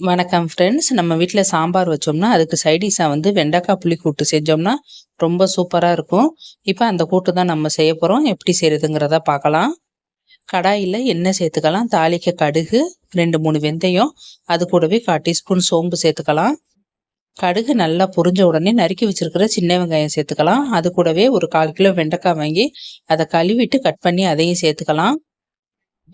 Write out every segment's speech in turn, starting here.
வணக்கம் ஃப்ரெண்ட்ஸ் நம்ம வீட்டில் சாம்பார் வச்சோம்னா அதுக்கு சைடிஷாக வந்து வெண்டைக்காய் புளி கூட்டு செஞ்சோம்னா ரொம்ப சூப்பராக இருக்கும். இப்போ அந்த கூட்டு தான் நம்ம செய்ய போகிறோம் எப்படி செய்கிறதுங்கிறத பார்க்கலாம். கடாயில் எண்ணெய் சேர்த்துக்கலாம். தாளிக்க கடுகு ரெண்டு மூணு வெந்தயம். அது கூடவே கால் டீஸ்பூன் சோம்பு சேர்த்துக்கலாம். கடுகு நல்லா புரிஞ்ச உடனே நறுக்கி வச்சிருக்கிற சின்ன வெங்காயம் சேர்த்துக்கலாம். அது கூடவே ஒரு கால் கிலோ வெண்டைக்காய் வாங்கி அதை கழுவிட்டு கட் பண்ணி அதையும் சேர்த்துக்கலாம்.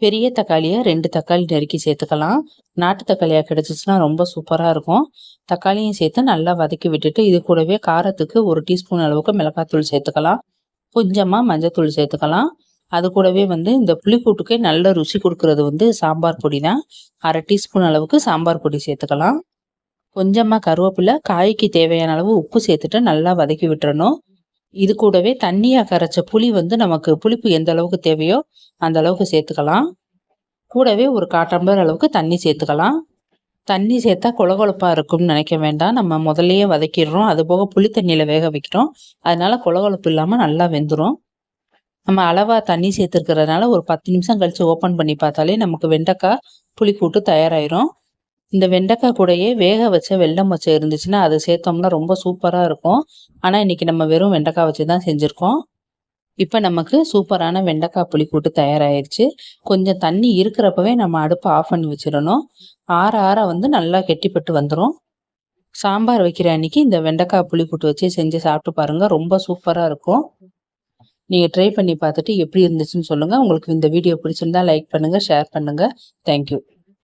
பெரிய தக்காளியை ரெண்டு தக்காளி நறுக்கி சேர்த்துக்கலாம். நாட்டு தக்காளியாக கிடச்சிச்சின்னா ரொம்ப சூப்பராக இருக்கும். தக்காளியும் சேர்த்து நல்லா வதக்கி விட்டுட்டு இது கூடவே காரத்துக்கு ஒரு டீஸ்பூன் அளவுக்கு மிளகாத்தூள் சேர்த்துக்கலாம். கொஞ்சமாக மஞ்சத்தூள் சேர்த்துக்கலாம். அது கூடவே வந்து இந்த புளிக்கூட்டுக்கே நல்ல ருசி கொடுக்கறது வந்து சாம்பார் பொடி தான் அரை டீஸ்பூன் அளவுக்கு சாம்பார் பொடி சேர்த்துக்கலாம். கொஞ்சமாக கருவேப்பிலை காய்க்கு தேவையான அளவு உப்பு சேர்த்துட்டு நல்லா வதக்கி விட்டுறணும். இது கூடவே தண்ணியாக கரைச்ச புளி வந்து நமக்கு புளிப்பு எந்த அளவுக்கு தேவையோ அந்த அளவுக்கு சேர்த்துக்கலாம். கூடவே ஒரு காட்டம்பர் அளவுக்கு தண்ணி சேர்த்துக்கலாம். தண்ணி சேர்த்தா கொலகொலப்பாக இருக்கும்னு நினைக்க வேண்டாம். நம்ம முதல்லையே வதக்கிடுறோம். அது போக புளி தண்ணியில் வேக வைக்கிறோம். அதனால கொலகொலப்பு இல்லாமல் நல்லா வெந்துடும் நம்ம அளவாக தண்ணி சேர்த்துருக்கிறதுனால ஒரு பத்து நிமிஷம் கழித்து ஓப்பன் பண்ணி பார்த்தாலே நமக்கு வெண்டைக்காய் புளி கூட்டு தயாராகிரும் இந்த வெண்டைக்காய் கூடயே வேக வச்ச வெள்ளம் வச்ச இருந்துச்சுன்னா அதை சேர்த்தோம்னா ரொம்ப சூப்பராக இருக்கும். ஆனால் இன்றைக்கி நம்ம வெறும் வெண்டைக்காய் வச்சு தான் செஞ்சுருக்கோம். இப்போ நமக்கு சூப்பரான வெண்டைக்காய் புளி கூட்டு தயாராகிடுச்சு கொஞ்சம் தண்ணி இருக்கிறப்பவே நம்ம அடுப்பை ஆஃப் பண்ணி வச்சிடணும். ஆற ஆற வந்து நல்லா கெட்டிப்பட்டு வந்துடும் சாம்பார் வைக்கிற அன்னைக்கு இந்த வெண்டைக்காய் புளி கூட்டு வச்சு செஞ்சு சாப்பிட்டு பாருங்கள் ரொம்ப சூப்பராக இருக்கும். நீங்கள் ட்ரை பண்ணி பார்த்துட்டு எப்படி இருந்துச்சுன்னு சொல்லுங்கள் உங்களுக்கு இந்த வீடியோ பிடிச்சிருந்தா லைக் பண்ணுங்கள் ஷேர் பண்ணுங்கள் தேங்க்யூ